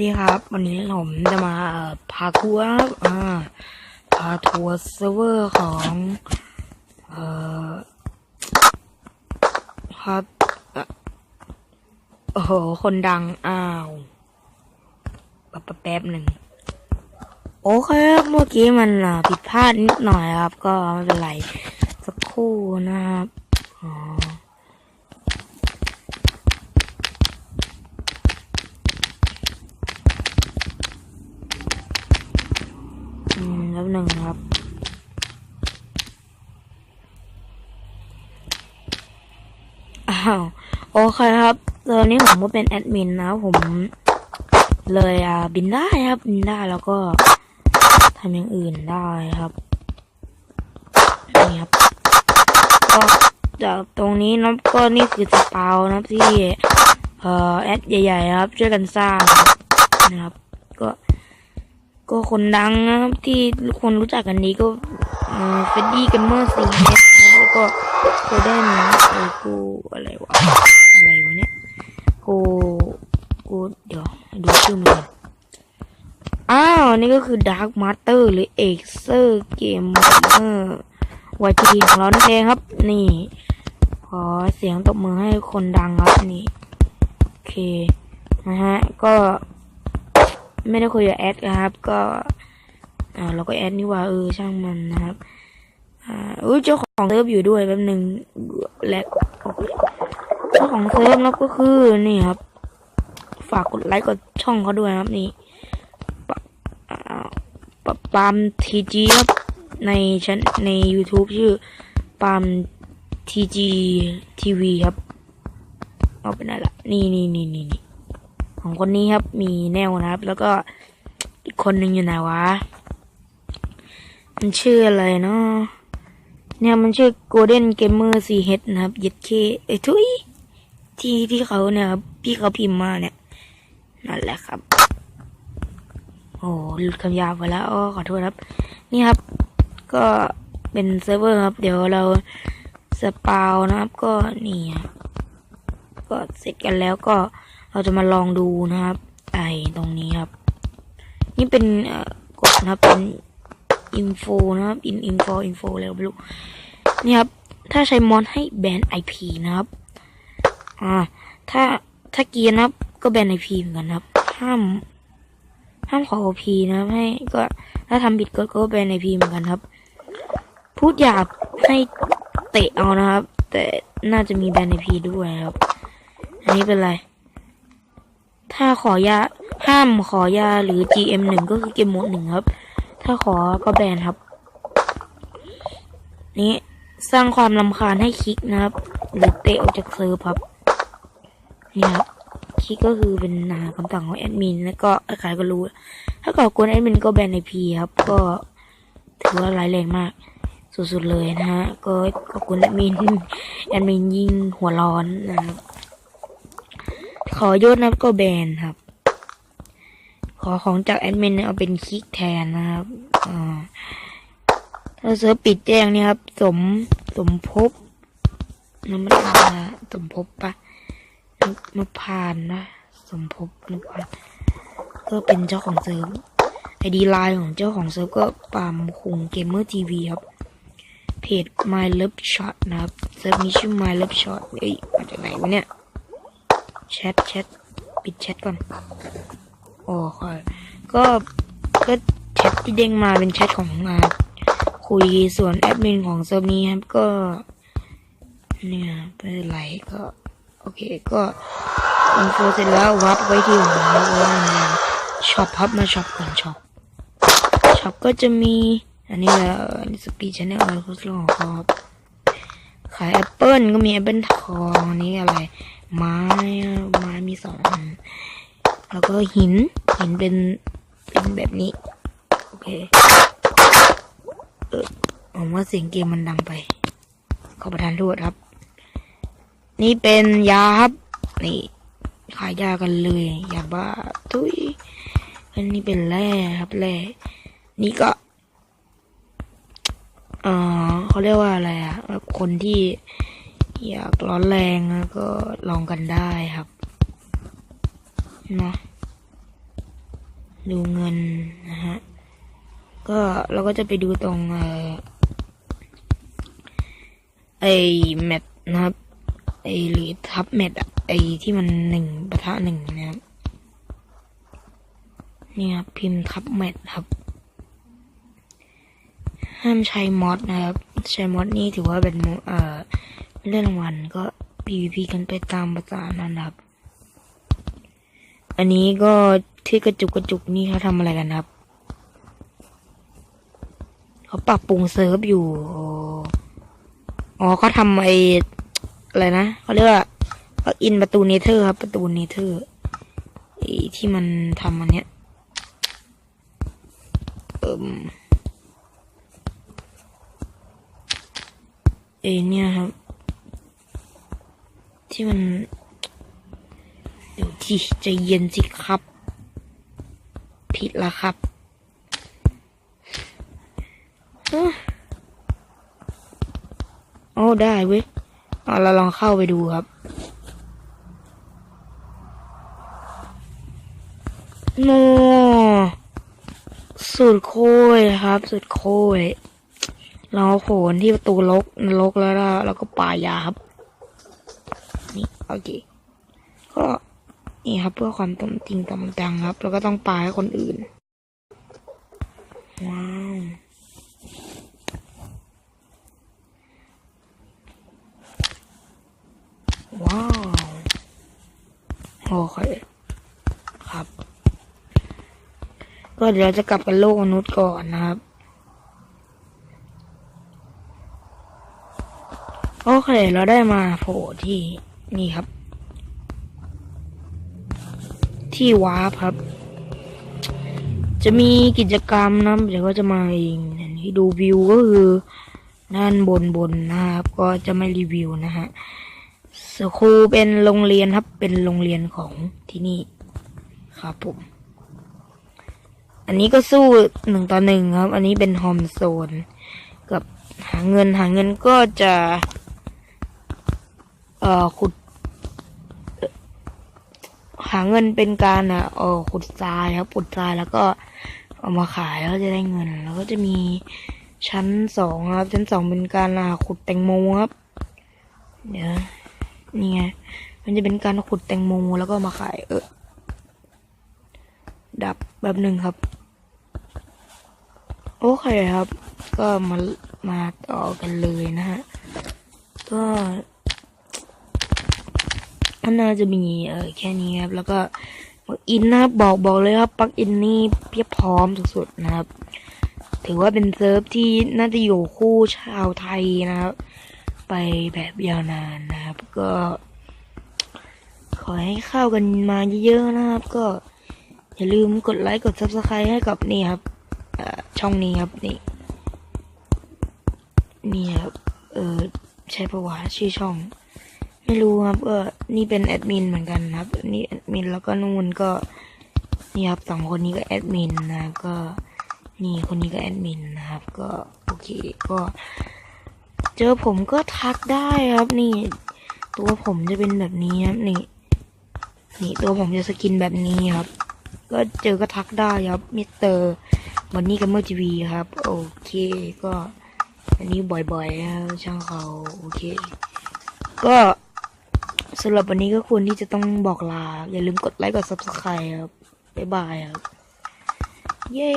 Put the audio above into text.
ดีครับ วันนี้ผมจะมาพาทัวร์อ่าพาทัวร์เซิร์ฟเวอร์ของเอ่อครับโอ้โหคนดังอ้าวแป๊บแป๊บหนึ่งโอเคครับเมื่อกี้มันอะผิดพลาดนิดหน่อยครับ ก็ไม่เป็นไรสักครู่นะครับอ๋อ อืมแล้วหนึ่งครับ อ้าว โอเคครับตอนนี้ผมก็เป็นแอดมินนะผมเลยอ่าบินได้ครับบินได้แล้วก็ทำอย่างอื่นได้ครับนี่ครับก็จากตรงนี้นะก็นี่คือสปานะที่เอ่อแอดใหญ่ๆครับ ช่วยกันสร้างนะครับ ก็ ก็คนดังนะครับที่คนรู้จักกันนี้ก็เฟดดี้กันเมอร์ซีเฮดแล้วก็โกลเด้นไอ้กูอะไรวะอะไรวะเนี่ยกูกูเดี๋ยวดูชื่อมันก่อนอ้าวนี่ก็คือ Dark Master หรือ e x e r Gamer YT ของเรานั่นเองครับ นี่ ขอเสียงตบมือให้คนดังครับนี่ โอเค นะฮะ ก็ ไม่ได้คุยกับแอดนะครับ ก็อ่าเราก็แอดนี่ว่าเออช่างมันนะครับอ่าอุ้ยเจ้าของเซิร์ฟอยู่ด้วยแป๊บหนึ่งแลกเจ้าของเซิร์ฟนะก็คือนี่ครับ ฝากกดไลค์กดช่องเขาด้วยครับนี่ปะอ่าปามทีจีครับในชั้นใน YouTube ชื่อปามทีจีทีวีครับ เอาไปไหนละนี่นี่นี่นี่นี่ ของคนนี้ครับมีแนวนะครับ แล้วก็อีกคนหนึ่งอยู่ไหนวะ มันชื่ออะไรเนาะเนี่ยมันชื่อ Golden Gamer CH นะครับยัดเคเอ้ยทุยที่ที่เขาเนี่ยครับพี่เขาพิมพ์มาเนี่ยนั่นแหละครับ โอ้หลุดคำยาบไปแล้วอ้อขอโทษครับ นี่ครับ ก็เป็นเซิร์ฟเวอร์ครับ เดี๋ยวเราสปาวนะครับก็นี่ครับก็เสร็จกันแล้วก็ เราจะมาลองดูนะครับ ไอตรงนี้ครับ นี่เป็นกดนะครับเป็นอินโฟนะครับอินอินโฟอินโฟแล้วไม่รู้นี่ครับ ถ้าใช้มอนให้แบนไอพีนะครับ อ่า ถ้าถ้าเกียร์นะครับ ก็แบนไอพีเหมือนกันครับ ห้าม ห้ามขอโอพีนะครับให้ก็ถ้าทำผิดก็ก็แบนไอพีเหมือนกันครับ พูดหยาบให้เตะเอานะครับ แต่น่าจะมีแบนไอพีด้วยครับ อันนี้เป็นไร ถ้าขอยาห้ามขอยาหรือ GM หนึ่งก็คือเกมโหมดหนึ่งครับ ถ้าขอก็แบนครับ นี้สร้างความลำคาญให้คลิกนะครับ หรือเตะออกจากเซิร์ฟครับ นี่ครับคลิกก็คือเป็นนาคำสั่งของแอดมินแล้วก็ใครก็รู้ ถ้าก่อกวนแอดมินก็แบนในพีครับ ก็ถือว่าร้ายแรงมาก สุดๆเลยนะฮะ ก็ขอบคุณแอดมินแอดมินยิงหัวร้อนนะครับ ขอยศนับก็แบนครับ ขอของจากแอดมินเอาเป็นคลิกแทนนะครับถ้าเซิร์ฟปิดแจ้งเนี่ยครับ สมสมภพน้ำมันมาสมภพปะมาผ่านนะสมภพมาผ่านก็เป็นเจ้าของเซิร์ฟไอดีไลน์ของเจ้าของเซิร์ฟก็ปามคุงเกมเมอร์ทีวีครับ เพจ My Love Shot นะครับ เซิร์ฟนี้ชื่อ My Love Shot เอ้ยมาจากไหนวะเนี่ย แชทแชทปิดแชทก่อน โอ้ค่ะก็ก็แชทที่เด้งมาเป็นแชทของงานคุยส่วนแอดมินของเซิร์ฟนี้ครับก็ เนี่ยไม่เป็นไรก็ โอเคก็อินโฟเสร็จแล้ววับไว้ที่หัวว่าช็อปพับมาช็อปก่อนช็อปช็อปก็จะมี อันนี้แหละสปีชแนลอะไรก็ส่งของเขาครับขายแอปเปิลก็มีแอปเปิลทองอันนี้อะไร ไม้ไม้มีสองอันแล้วก็หินหินเป็นเป็นแบบนี้ โอเคเออผมว่าเสียงเกมมันดังไป ขอประทานโทษครับ นี่เป็นยาครับ นี่ขายยากันเลยยาบ้าทุยอันนี้เป็นแร่ครับแร่นี่ก็เออเขาเรียกว่าอะไรอะแบบคนที่ อยากร้อนแรงก็ลองกันได้ครับเนาะดูเงินนะฮะ ก็เราก็จะไปดูตรงเออไอแมทนะครับ ไอหรือทับแมทอะไอที่มันหนึ่งปะทะหนึ่งนะครับเนี่ยครับพิมพ์ทับแมทครับ ห้ามใช้มอดนะครับ ใช้มอดนี่ถือว่าเป็นเอ่อ ไม่ได้รางวัลก็ PVP กันไปตามภาษานั้นครับ อันนี้ก็ที่กระจุกกระจุกนี่เขาทำอะไรกันครับ เขาปรับปรุงเซิร์ฟอยู่ อ๋อเขาทำไออะไรนะเขาเรียกว่าเขาอินประตูเนเธอร์ครับ ประตูเนเธอร์ไอที่มันทำอันเนี้ยเอิมเอเนี่ยครับ ที่มัน เดี๋ยวที่ใจเย็นสิครับ ผิดละครับอ้อโอ้ได้เว้ยเอาเราลองเข้าไปดูครับโนสุดโค้ยครับ สุดโค้ยเราโผล่ที่ประตูลกนรกแล้วเราก็ป่ายาครับ โอเค ก็นี่ครับเพื่อความตมจริงตมจังครับ แล้วก็ต้องปาให้คนอื่น ว้าวว้าวโอเคครับ ก็เดี๋ยวเราจะกลับกันโลกมนุษย์ก่อนนะครับโอเค เราได้มาโผล่ที่ นี่ครับ ที่วาร์ปครับ จะมีกิจกรรมนะเดี๋ยวก็จะมาเองอันนี้ดูวิวก็คือด้านบนบนนะครับ ก็จะไม่รีวิวนะฮะสคูลเป็นโรงเรียนครับ เป็นโรงเรียนของที่นี่ครับผม อันนี้ก็สู้หนึ่งต่อหนึ่งครับ อันนี้เป็นโฮมโซน กับหาเงินหาเงินก็จะ เอ่อขุด หาเงินเป็นการอะเออขุดทรายครับขุดทรายแล้วก็เอามาขายแล้วจะได้เงิน แล้วก็จะมีชั้นสองครับ ชั้นสองเป็นการอะขุดแตงโมครับ เดี๋ยวนี่ไงมันจะเป็นการขุดแตงโมแล้วก็มาขาย เออดับแบบหนึ่งครับ โอเคครับ ก็มามาต่อกันเลยนะฮะ ก็ อันน่าจะมีเออแค่นี้ครับ แล้วก็ปลักอินนะครับบอกบอกเลยครับปลักอินนี่เพียบพร้อมสุดๆนะครับ ถือว่าเป็นเซิร์ฟที่น่าจะอยู่คู่ชาวไทยนะครับ ไปแบบยาวนานนะครับ ก็ ขอให้เข้ากันมาเยอะๆนะครับ ก็อย่าลืมกดไลค์กด subscribe ให้กับนี่ครับช่องนี้ครับนี่นี่ครับเออใช่ประวัติชื่อช่อง ไม่รู้ครับเออนี่เป็นแอดมินเหมือนกันครับ นี่แอดมินแล้วก็นู่นก็นี่ครับสองคนนี้ก็แอดมินนะก็นี่คนนี้ก็แอดมินนะครับ ก็โอเคก็ เจอผมก็ทักได้ครับ นี่ ตัวผมจะเป็นแบบนี้ครับนี่ นี่ตัวผมจะสกินแบบนี้ครับ ก็เจอก็ทักได้ครับมิสเตอร์วันนี้กับเมอร์ทีวีครับ โอเคก็อันนี้บ่อยๆครับช่างเขาโอเค ก็ สำหรับวันนี้ก็ควรที่จะต้องบอกลา อย่าลืมกดไลค์กด subscribe ครับ บ๊ายบายครับ เย้